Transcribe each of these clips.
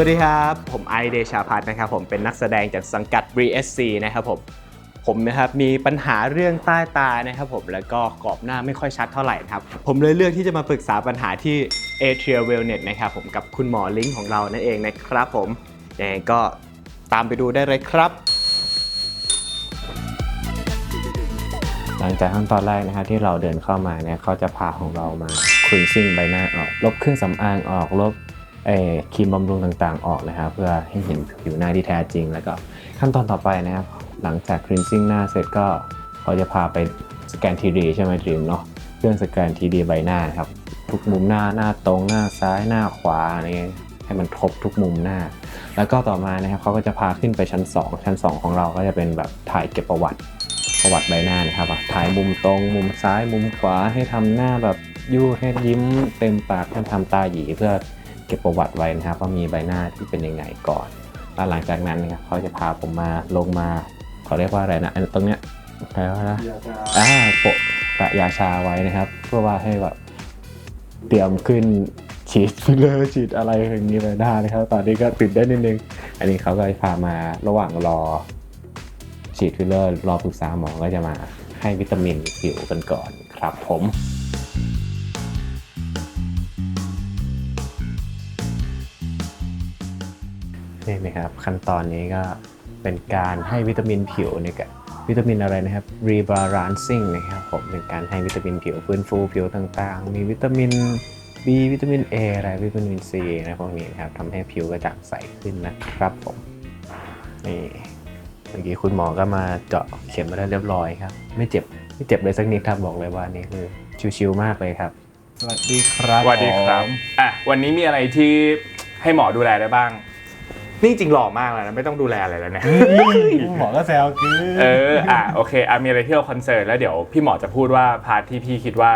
วัสดีครับ ผมไอเดชาพัฒนะครับผมเป็นนักแสดงจากสังกัด BSC นะครับผมผมนะครับมีปัญหาเรื่องใต้ตานะครับผมแล้วก็กรอบหน้าไม่ค่อยชัดเท่าไหร่นะครับ ผมเลยเลือกที่จะมาปรึกษาปัญหาที่ a t r i a Wellness นะครับผมกับคุณหมอลิงก์ของเรานั่นเองนะครับผมยังไงก็ตามไปดูได้เลยครับ หลังจากขั้นตอนแรกนะครับที่เราเดินเข้ามาเนี่ยเขาจะพาของเรามาคลีนซิ่งใบหน้าออก ลบเครื่องสำอางออกลบ ครีมบำรุงต่างๆ ออกนะครับเพื่อให้เห็นผิวหน้าที่แท้จริง แล้วก็ขั้นตอนต่อไปนะครับ หลังจากคลีนซิ่งหน้าเสร็จก็เขาจะพาไปสแกนทีดีใช่ไหมดรีมเนาะเครื่องสแกนทีดีใบหน้านครับทุกมุมหน้าหน้าตรงหน้าซ้ายหน้าขวาอะไรเงี้ยให้มันครบทุกมุมหน้า แล้วก็ต่อมานะครับเขาก็จะพาขึ้นไปชั้น 2 ชั้น 2 ของเราก็จะเป็นแบบถ่ายเก็บประวัติประวัติใบหน้านะครับถ่ายมุมตรง มุมซ้ายมุมขวาให้ทำหน้าแบบยู่ให้ยิ้มเต็มปากให้ทำตาหยีเพื่อ เก็บประวัติไว้นะครับว่ามีใบหน้าที่เป็นยังไงก่อน แล้วหลังจากนั้นนะครับเขาจะพาผมมาลงมาเขาเรียกว่าอะไรนะอันตรงเนี้ยอะไรวะนะอ่าโปะปะยาชาไว้นะครับ เพื่อว่าให้แบบเตรียมขึ้นฉีดฟิลเลอร์ฉีดอะไรอย่างนี้ไปได้นะครับ ตอนนี้ก็ตื่นได้นนิดนึง อันนี้เขาก็พามาระหว่างรอฉีดฟิลเลอร์รอปรึกษาหมอก็จะมาให้วิตามินผิวกันก่อนครับผม นี่นะครับขั้นตอนนี้ก็เป็นการให้วิตามินผิวเนี่ยกับวิตามินอะไรนะครับ rebalancing นะครับผมเป็นการให้วิตามินผิวฟื้นฟูผิวต่างๆ มีวิตามิน B วิตามิน A อะไรวิตามิน C นะพวกนี้นะครับทำให้ผิวกระจ่างใสขึ้นนะครับผมนี่เมื่อกี้คุณหมอก็มาเจาะเข็มมาได้เรียบร้อยครับ ไม่เจ็บไม่เจ็บเลยสักนิดครับบอกเลยว่านี่คือชิวๆมากเลยครับสวัสดีครับสวัสดีครับผมอะวันนี้มีอะไรที่ให้หมอดูแลได้บ้าง นี่จริงหล่อมากแล้วนะไม่ต้องดูแลอะไรแล้วเนี่ยคุณหมอก็แซวคือ เออ อะ โอเค อะ มีอะไรที่เราคอนเซิร์นแล้วเดี๋ยวพี่หมอจะพูดว่า พาร์ทที่พี่คิดว่า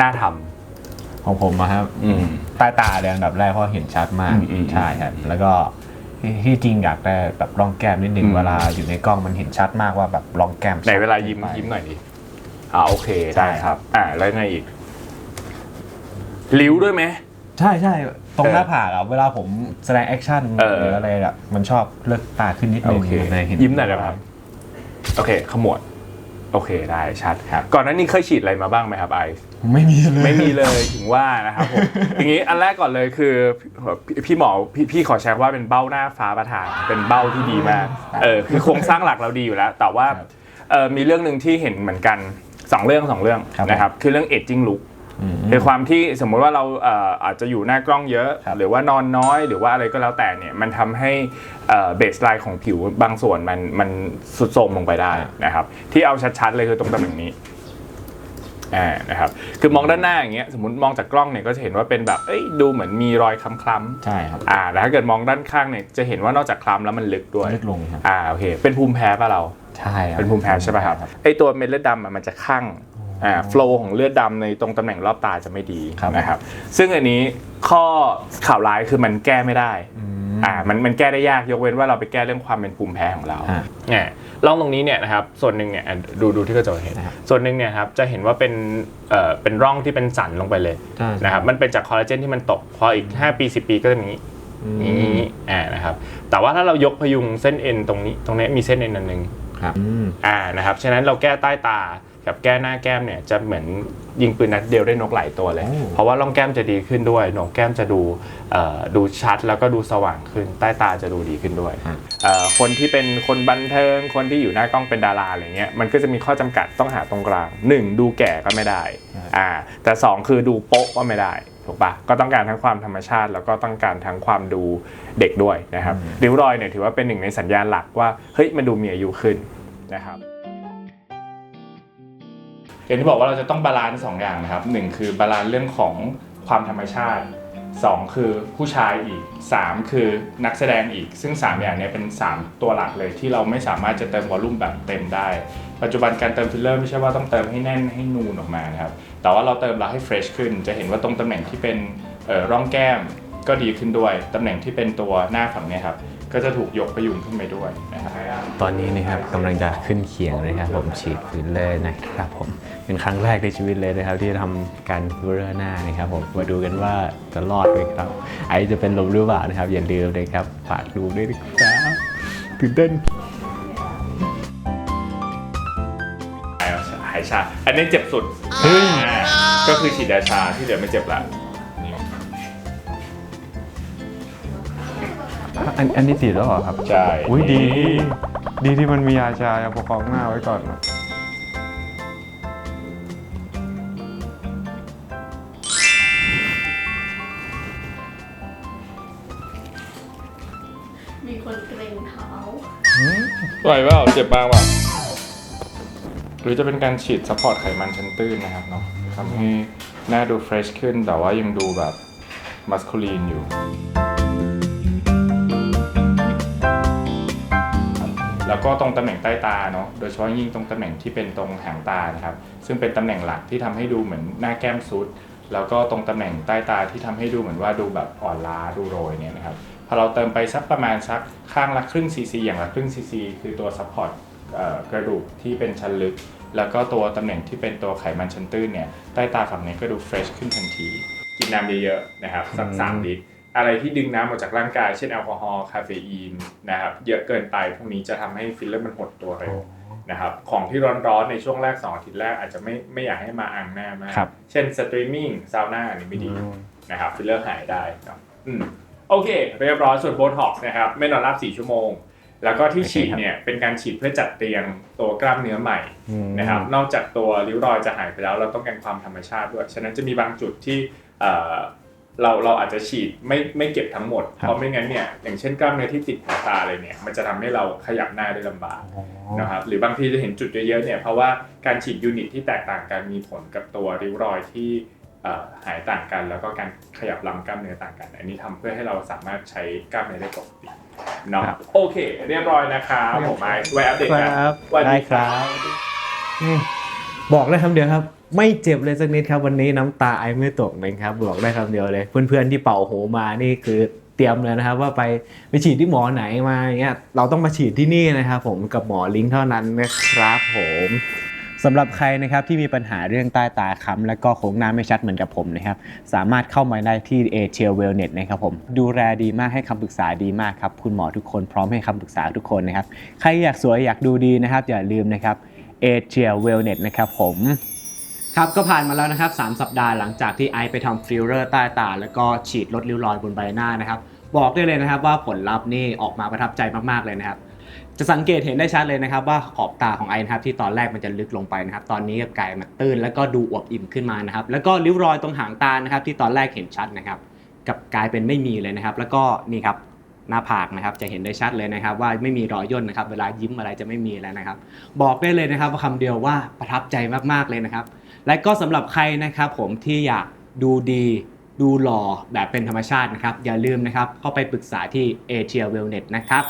น่าทของผมอะครับอืม ใต้ตาเลยอันดับแรกเพราะเห็นชัดมากอืมอืมใช่ครับแล้วก็ที่ที่จริงอยากได้แบบร่องแก้มนิดนึงอืม เวลาอยู่ในกล้องมันเห็นชัดมากว่าแบบร่องแก้มำไหนเวลายิ้มชัดขึ้ไปยิ้มหน่อยดิ อ่าโอเคใช่ได้ครับ อ่าแล้วไงอีกลิ้วด้วยไหม ใช่ใช่ตรงเออหน้าผากอะเวลาผมแสดงแอคชั่นเออ หรืออะไรอะมันชอบเลือกตาขึ้นนิดนึโองเคมันเลยเห็นยิ้มหน่อยนะครับ โอเค ขมวด โอเค ได้ ชัดครับ ก่อนหน้านี้เคยฉีดอะไรมาบ้างไหมครับไอซ์ ไม่มีเลย ไม่มีเลยถึงว่านะครับผม อย่างนี้อันแรกก่อนเลยคือพี่พี่หมอพี่พี่ขอแชร์ว่าเป็นเบ้าหน้าฟ้าประธาน เป็นเบ้าที่ดีมากเออคือโครงสร้างหลักเราดีอยู่แล้ว แต่ว่าเออมีเรื่องหนึ่งที่เห็นเหมือนกันสองเรื่องสองเรื่องนะครับคือเรื่อง aging look อืม คือความที่สมมุติว่าเราเอ่ออาจจะอยู่หน้ากล้องเยอะครับหรือว่านอนน้อยหรือว่าอะไรก็แล้วแต่เนี่ยมันทำให้เบสไลน์ของผิวบางส่วนมันมันสุดโทรมลงไปได้นะครับ ที่เอาชัดๆเลยคือตรงตำแหน่งนี้อ่านะครับคือมองด้านหน้าอย่างเงี้ยสมมติมองจากกล้องเนี่ยก็จะเห็นว่าเป็นแบบเอ้ยดูเหมือนมีรอยคล้ำใช่ครับๆอ่าแต่ถ้าเกิดมองด้านข้างเนี่ยจะเห็นว่านอกจากคล้ำแล้วมันลึกด้วยลึกลงครับอ่าโอเคเป็นภูมิแพ้ป่ะเราใช่ครับเป็นภูมิแพ้ใช่ป่ะครับไอตัวเม็ดเลือดดำอะมันจะข้างอ่าโฟล์ของเลือดดำในตรงตำแหน่งรอบตาจะไม่ดีครับนะครับ ซึ่งอันนี้ข้อข่าวร้ายคือมันแก้ไม่ได้มอ่ามันมันแก้ได้ยากยกเว้นว่าเราไปแก้เรื่องความเป็นภูมิแพ้ของเราอ่าเนี่ยร่องตรงนี้เนี่ยนะครับส่วนหนึ่งเนี่ยอะดูดูที่กระจกเห็นนะครับส่วนหนึ่งเนี่ยครับจะเห็นว่าเป็นเอ่อเป็นร่องที่เป็นสันลงไปเลยใช่นะครับมันเป็นจากคอลลาเจนที่มันตกพออีก 5 ปี 10 ปีก็จะมีอืนี้มอ่านะครับแต่ว่าถ้าเรายกพยุงเส้นเอ็นตรงนี้ตรงนี้มีเส้นเอ็นอันหนึ่งครับอืมอ่านะครับฉะนั้นเราแก้ใต้ตา กับแก้หน้าแก้มเนี่ยจะเหมือนยิงปืนนัดเดียวได้นกหลายตัวเลยโอ้เพราะว่าร่องแก้มจะดีขึ้นด้วยโหนกแก้มจะดูเอ่อดูชัดแล้วก็ดูสว่างขึ้น ใต้ตาจะดูดีขึ้นด้วยฮะเอ่อคนที่เป็นคนบันเทิง คนที่อยู่หน้ากล้องเป็นดาราอะไรเงี้ยมันก็จะมีข้อจำกัดต้องหาตรงกลาง 1. ดูแก่ก็ไม่ได้อ่าแต่ 2 คือดูโป๊ะก็ไม่ได้ถูกปะก็ต้องการทั้งความธรรมชาติ แล้วก็ต้องการทั้งความดูเด็กด้วยนะครับริ้วรอยเนี่ยถือว่าเป็นหนึ่งในสัญญาณหลักว่าเฮ้ยมันดูมีอายุขึ้นนะครับ อย่างที่บอกว่าเราจะต้องบาลานซ์สองอย่างนะครับหนึ่งคือบาลานซ์เรื่องของความธรรมชาติสองคือผู้ชายอีกสามคือนักแสดงอีก ซึ่งสามอย่างเนี้เป็นสามตัวหลักเลยที่เราไม่สามารถจะเติมวอลลุ่มแบบเต็มได้ ปัจจุบันการเติมฟิลเลอร์ไม่ใช่ว่าต้องเติมให้แน่นให้นูนออกมานะครับ แต่ว่าเราเติมเราให้เฟรชขึ้น จะเห็นว่าตรงตำแหน่งที่เป็นร่องแก้มก็ดีขึ้นด้วย ตำแหน่งที่เป็นตัวหน้าฝั่งนี้ครับ ก็จะถูกยกประยุงขึ้นไปด้วยนะครับตอนนี้นะครับกำลังจะขึ้นเขียงนะครับผมฉีดฟิลเลอร์นะครับผมเป็นครั้งแรกในชีวิตเลยนะครับ ที่ทำการฟิลเลอร์หน้านะครับผมมาดูกันว่าจะรอดไหมครับ ไอจะเป็นลมหรือเปล่านะครับ อย่าลืมเลยครับฝากดูด้วยนะครับตื่นเต้นหายชา อันนี้เจ็บสุดอ่าก็คือฉีดยาชาที่เหลือไม่เจ็บละ อันอันนี้ติดแล้วเหรอครับ ใช่อุ้ยดี ดีที่มันมียาชาประคองหน้าไว้ก่อนนะมีคนเกรงเท้า ไหวเปล่าเจ็บบ้างเปล่าหรือจะเป็นการฉีดซัพพอร์ตไขมันชั้นตื้นนะครับเนาะทำให้หน้าดูเฟรชขึ้นแต่ว่ายังดูแบบมัสคูลีนอยู่ แล้วก็ตรงตำแหน่งใต้ตาเนาะโดยเฉพาะยิ่งตรงตำแหน่งที่เป็นตรงหางตานะครับซึ่งเป็นตำแหน่งหลักที่ทำให้ดูเหมือนหน้าแก้มซุด แล้วก็ตรงตำแหน่งใต้ตาที่ทำให้ดูเหมือนว่าดูแบบอ่อนล้าดูโรยเนี่ยนะครับพอเราเติมไปสักประมาณสักข้างละครึ่งซีซีอย่างละครึ่งซีซีคือตัวซัพพอร์ตกระดูกที่เป็นชั้นลึก แล้วก็ตัวตำแหน่งที่เป็นตัวไขมันชั้นตื้นเนี่ยใต้ตาฝั่งนี้ก็ดูเฟรชขึ้นทันที กินน้ำเยอะๆนะครับสักสามลิตร อะไรที่ดึงน้ำออกจากร่างกาย เช่นแอลกอฮอล์คาเฟอีนนะครับเยอะเกินไปพวกนี้จะทำให้ฟิลเลอร์มันหดตัวเร็วนะครับของที่ร้อนๆในช่วงแรก2อาทิตย์แรกอาจจะไม่ไม่อยากให้มาอังหน้ามากครับเช่นสตรีมมิ่งซาวน่าอันนี้ไม่ดีนะครับฟิลเลอร์หายได้ครับอืมโอเค เรียบร้อยส่วนโบท็อกซ์นะครับไม่นอนรับ4ชั่วโมง แล้วก็ที่ฉีดเนี่ยเป็นการฉีดเพื่อจัดเตียงตัวกล้ามเนื้อใหม่นะครับนอกจากตัวริ้วรอยจะหายไปแล้ว เราต้องการความธรรมชาติด้วย ฉะนั้นจะมีบางจุดที่ เอ่อเราเราอาจจะฉีดไม่ไม่เก็บทั้งหมด เพราะไม่งั้นเนี่ยอย่างเช่นกล้ามเนื้อที่ติดหัวตาเลยเนี่ยมันจะทำให้เราขยับหน้าได้ลำบากนะครับหรือบางทีจะเห็นจุดเยอะๆเนี่ยเพราะว่าการฉีดยูนิตที่แตกต่างกันมีผลกับตัวริ้วรอยที่เอ่อหายต่างกัน แล้วก็การขยับลำกล้ามเนื้อต่างกัน อันนี้ทำเพื่อให้เราสามารถใช้กล้ามเนื้อได้ปกติเนาะครับโอเค เรียบร้อยนะครับผมไอซ์ไว้อัปเดตกันครับสวัสได้ดีครับบอกได้คำเดียวครับ ไม่เจ็บเลยสักนิดครับวันนี้น้ำตาไอไม่ตกเลยครับบอกได้คำเดียวเลย เพื่อนๆที่เป่าหูมานี่คือเตรียมเลยนะครับว่าไปไปฉีดที่หมอไหนมาเงี้ยเราต้องมาฉีดที่นี่นะครับผมกับหมอลิงเท่านั้นนะครับผมสำหรับใครนะครับที่มีปัญหาเรื่องใต้ตาค้ำและก็โครงหน้าไม่ชัดเหมือนกับผมนะครับสามารถเข้ามาได้ที่ a t i a Wellness นะครับผมดูแลดีมากให้คำปรึกษาดีมากครับคุณหมอทุกคนพร้อมให้คำปรึกษาทุกคนนะครับใครอยากสวยอยากดูดีนะครับอย่าลืมนะครับ a t i a Wellness นะครับผม ครับก็ผ่านมาแล้วนะครับ 3 สัปดาห์หลังจากที่ไอซ์ไปทำฟิลเลอร์ใต้ตา แล้วก็ฉีดลดริ้วรอยบนใบหน้านะครับ บอกได้เลยนะครับว่าผลลัพธ์นี่ออกมาประทับใจมากๆเลยนะครับ จะสังเกตเห็นได้ชัดเลยนะครับ ว่าขอบตาของไอซ์นะครับที่ตอนแรกมันจะลึกลงไปนะครับ ตอนนี้กลายมาตื้นแล้วก็ดูอวบอิ่มขึ้นมานะครับ แล้วก็ริ้วรอยตรงหางตานะครับที่ตอนแรกเห็นชัดนะครับกลับกลายเป็นไม่มีเลยนะครับ แล้วก็นี่ครับ หน้าผากนะครับจะเห็นได้ชัดเลยนะครับ ว่าไม่มีรอยย่นนะครับ เวลายิ้มอะไรจะไม่มีแล้วนะครับ บอกได้เลยนะครับว่าคำเดียวว่าประทับใจมากๆเลยนะครับ และก็สำหรับใครนะครับ ผมที่อยากดูดีดูหล่อแบบเป็นธรรมชาตินะครับ อย่าลืมนะครับเข้าไปปรึกษาที่ a t i a Wellness นะครับ